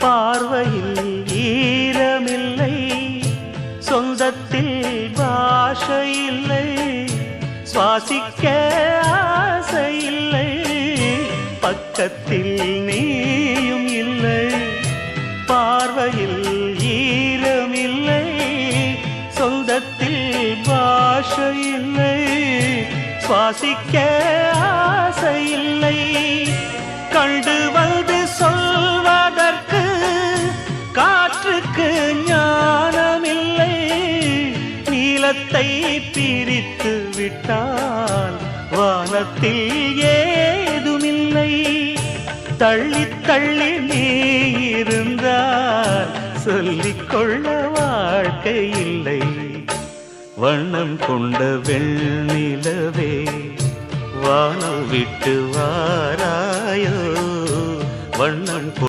பார்வையில் ஈரமில்லை. சொந்தத்தில் பாஷை இல்லை சுவாசிக்க ஆசை இல்லை பக்கத்தில் நீயும் இல்லை. பார்வையில் ஈரமில்லை. சொந்தத்தில் பாஷை இல்லை சுவாசிக்க ஆசை இல்லை நீலத்தை பிரித்து விட்டால் வானத்தில் ஏதுமில்லை. தள்ளி தள்ளி நீ இருந்தால் சொல்லிக்கொள்ள வாழ்க்கை இல்லை. வண்ணம் கொண்ட வெண்ணிலவே வானம் விட்டு வாராயோ. வண்ணம்